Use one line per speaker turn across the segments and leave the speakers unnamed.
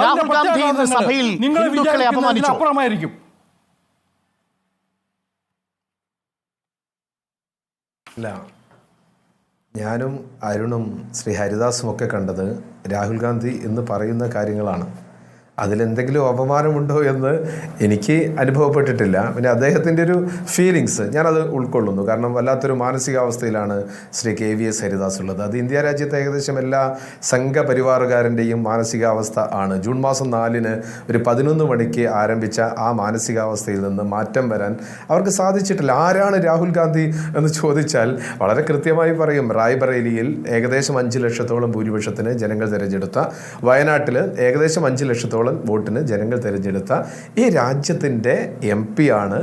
രാഹുൽ ഗാന്ധി ഇന്ന് സഭയിൽ ഹിന്ദുക്കളെ അപമാനിച്ചു.
അപ്പുറമായിരിക്കും.
അല്ല ഞാനും അരുണും ശ്രീ ഹരിദാസും ഒക്കെ കണ്ടത് രാഹുൽ ഗാന്ധി എന്ന് പറയുന്ന കാര്യങ്ങളാണ്. അതിലെന്തെങ്കിലും അപമാനമുണ്ടോ എന്ന് എനിക്ക് അനുഭവപ്പെട്ടിട്ടില്ല. പിന്നെ അദ്ദേഹത്തിന്റെ ഒരു ഫീലിങ്സ് ഞാനത് ഉൾക്കൊള്ളുന്നു. കാരണം വല്ലാത്തൊരു മാനസികാവസ്ഥയിലാണ് Shri K V S Haridas ഉള്ളത്. അത് ഇന്ത്യ രാജ്യത്തെ ഏകദേശം എല്ലാ സംഘപരിവാറുകാരന്റെയും മാനസികാവസ്ഥ ആണ്. ജൂൺ മാസം നാലിന് ഒരു പതിനൊന്ന് മണിക്ക് ആരംഭിച്ച ആ മാനസികാവസ്ഥയിൽ നിന്ന് മാറ്റം വരാൻ അവർക്ക് സാധിച്ചിട്ടില്ല. ആരാണ് രാഹുൽ ഗാന്ധി എന്ന് ചോദിച്ചാൽ വളരെ കൃത്യമായി പറയും. റായ്ബറേലിയിൽ ഏകദേശം അഞ്ച് ലക്ഷത്തോളം ഭൂരിപക്ഷത്തിന് ജനങ്ങൾ തിരഞ്ഞെടുത്ത വയനാട്ടിൽ ഏകദേശം അഞ്ച് ലക്ഷത്തോളം വോട്ടിന് ജനങ്ങൾ തിരഞ്ഞെടുത്ത ഈ രാജ്യത്തിന്റെ എം ആണ്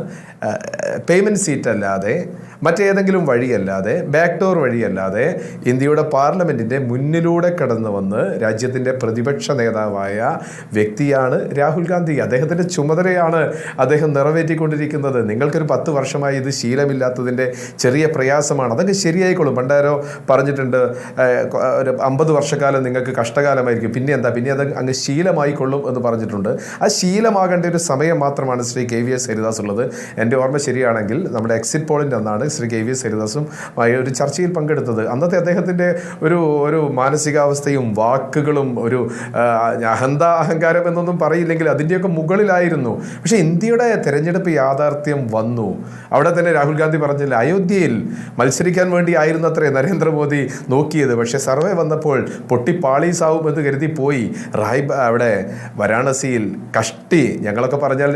പേയ്മെന്റ് സീറ്റ് അല്ലാതെ മറ്റേതെങ്കിലും വഴിയല്ലാതെ ബാക്ക് ഡോർ വഴിയല്ലാതെ ഇന്ത്യയുടെ പാർലമെന്റിന്റെ മുന്നിലൂടെ കടന്നു വന്ന് രാജ്യത്തിന്റെ പ്രതിപക്ഷ നേതാവായ വ്യക്തിയാണ് രാഹുൽ ഗാന്ധി. അദ്ദേഹത്തിന്റെ ചുമതലയാണ് അദ്ദേഹം നിറവേറ്റിക്കൊണ്ടിരിക്കുന്നത്. നിങ്ങൾക്കൊരു പത്ത് വർഷമായി ഇത് ശീലമില്ലാത്തതിന്റെ ചെറിയ പ്രയാസമാണ്. അതൊക്കെ ശരിയായിക്കോളും. പണ്ടാരോ പറഞ്ഞിട്ടുണ്ട് ഒരു അമ്പത് വർഷക്കാലം നിങ്ങൾക്ക് കഷ്ടകാലമായിരിക്കും. പിന്നെ എന്താ? പിന്നെ അത് അങ്ങ് ശീലമായിക്കൊള്ളും എന്ന് പറഞ്ഞിട്ടുണ്ട്. ആ ശീലമാകേണ്ട ഒരു സമയം മാത്രമാണ് Shri K V S Haridas ഉള്ളത്. എന്റെ ഓർമ്മ ശരിയാണെങ്കിൽ നമ്മുടെ എക്സിറ്റ് പോളിന്റെ അന്നാണ് ശ്രീ കെ വി ഹരിദാസും ഒരു ചർച്ചയിൽ പങ്കെടുത്തത്. അന്നത്തെ അദ്ദേഹത്തിന്റെ ഒരു ഒരു മാനസികാവസ്ഥയും വാക്കുകളും ഒരു അഹന്ത അഹങ്കാരം എന്നൊന്നും പറയില്ലെങ്കിൽ അതിന്റെയൊക്കെ മുകളിലായിരുന്നു. പക്ഷേ ഇന്ത്യയുടെ തെരഞ്ഞെടുപ്പ് യാഥാർത്ഥ്യം വന്നു. അവിടെ തന്നെ രാഹുൽ ഗാന്ധി പറഞ്ഞില്ല അയോധ്യയിൽ മത്സരിക്കാൻ വേണ്ടി ആയിരുന്നു അത്രേ നരേന്ദ്രമോദി നോക്കിയത്. പക്ഷേ സർവേ വന്നപ്പോൾ പൊട്ടിപ്പാളീസാവും എന്ന് കരുതി പോയി. റായ് അവിടെ വരാണസിയിൽ കഷ്ടി ഞങ്ങളൊക്കെ പറഞ്ഞാൽ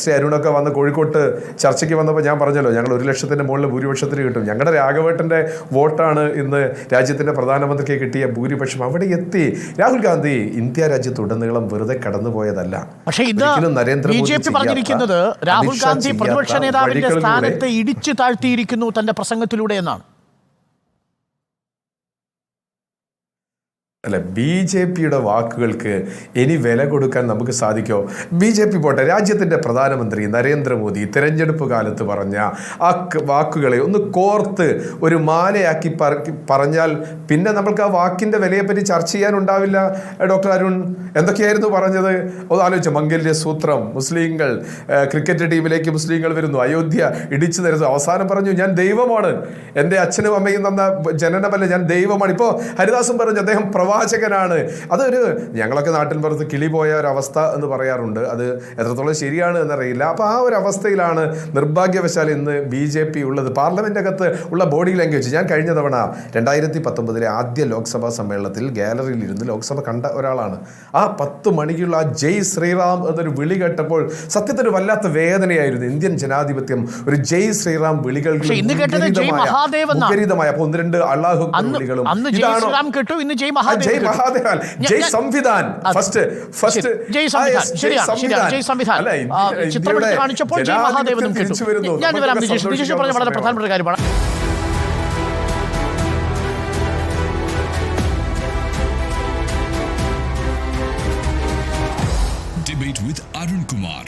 ശ്രീ അരുണൊക്കെ വന്ന് കോഴിക്കോട്ട് ചർച്ചയ്ക്ക് വന്നപ്പോൾ ഞാൻ പറഞ്ഞല്ലോ ഞങ്ങൾ ഒരു ലക്ഷത്തിന്റെ മുകളിൽ ഭൂരിപക്ഷത്തിന് കിട്ടും. ഞങ്ങളുടെ രാഘവേട്ടന്റെ വോട്ടാണ് ഇന്ന് രാജ്യത്തിന്റെ പ്രധാനമന്ത്രിക്ക് കിട്ടിയ ഭൂരിപക്ഷം. അവിടെ എത്തി. രാഹുൽ ഗാന്ധി ഇന്ത്യ രാജ്യത്തുടനീളം വെറുതെ കടന്നുപോയതല്ല.
പക്ഷേ ഇത്
നരേന്ദ്രമോദി
പറഞ്ഞിരിക്കുന്നത് രാഹുൽ ഗാന്ധി പ്രതിപക്ഷ നേതാവിന്റെ സ്ഥാനത്തെ ഇടിച്ചു താഴ്ത്തിയിരിക്കുന്നു തന്റെ പ്രസംഗത്തിലൂടെ എന്നാണ്.
അല്ല ബി ജെ പിയുടെ വാക്കുകൾക്ക് ഇനി വില കൊടുക്കാൻ നമുക്ക് സാധിക്കോ? ബി ജെ പി പോട്ടെ രാജ്യത്തിന്റെ പ്രധാനമന്ത്രി നരേന്ദ്രമോദി തെരഞ്ഞെടുപ്പ് കാലത്ത് പറഞ്ഞ ആ വാക്കുകളെ ഒന്ന് കോർത്ത് ഒരു മാലയാക്കി പറഞ്ഞാൽ പിന്നെ നമ്മൾക്ക് ആ വാക്കിന്റെ വിലയെപ്പറ്റി ചർച്ച ചെയ്യാനുണ്ടാവില്ല ഡോക്ടർ അരുൺ? എന്തൊക്കെയായിരുന്നു പറഞ്ഞത്? ഒന്ന് ആലോചിച്ചു മംഗല്യ സൂത്രം മുസ്ലിങ്ങൾ ക്രിക്കറ്റ് ടീമിലേക്ക് മുസ്ലിങ്ങൾ വരുന്നു അയോധ്യ ഇടിച്ചു തരുന്നു അവസാനം പറഞ്ഞു ഞാൻ ദൈവമാണ്. എന്റെ അച്ഛനും അമ്മയും തന്ന ജനനമല്ല ഞാൻ ദൈവമാണ്. ഇപ്പോൾ ഹരിദാസും പറഞ്ഞു അദ്ദേഹം പ്രവാചകനാണ്. അതൊരു ഞങ്ങളൊക്കെ നാട്ടിൻ പുറത്ത് കിളി പോയ ഒരു അവസ്ഥ എന്ന് പറയാറുണ്ട്. അത് എത്രത്തോളം ശരിയാണ് എന്നറിയില്ല. അപ്പോൾ ആ ഒരു അവസ്ഥയിലാണ് നിർഭാഗ്യവശാൽ ഇന്ന് ബി ജെ പി ഉള്ളത്. പാർലമെന്റ് അകത്ത് ഉള്ള ബോഡി ലാംഗ്വേജ് ഞാൻ കഴിഞ്ഞ തവണ രണ്ടായിരത്തി പത്തൊമ്പതിലെ ആദ്യ ലോക്സഭാ സമ്മേളനത്തിൽ ഗാലറിയിൽ ഇരുന്ന് ലോക്സഭ കണ്ട ഒരാളാണ്. ആ പത്ത് മണിക്കുള്ള ആ ജയ് ശ്രീറാം എന്നൊരു വിളി കേട്ടപ്പോൾ സത്യത്തിന് വല്ലാത്ത വേദനയായിരുന്നു. ഇന്ത്യൻ ജനാധിപത്യം ഒരു ജയ് ശ്രീറാം വിളികൾ
വിപരീതമായ ഇന്ന് കേട്ടത് ജയ് മഹാദേവ് എന്നാണ്.
മുഖരിതമായ അപ്പൊ ഒന്ന് രണ്ട് അള്ളാഹു വിളികളും
ഇന്ന് ജയ്
മഹാദേവൻ. ജയ് സംവിധാൻ. ഫസ്റ്റ് ഫസ്റ്റ്
ജയ് സംവിധാൻ. ശരിയാണ് ജയ് സംവിധാൻ. കാണിച്ചപ്പോൾ കേട്ടു. ഞാൻ പറഞ്ഞ വളരെ പ്രധാനപ്പെട്ട കാര്യമാണ്. With Arun Kumar.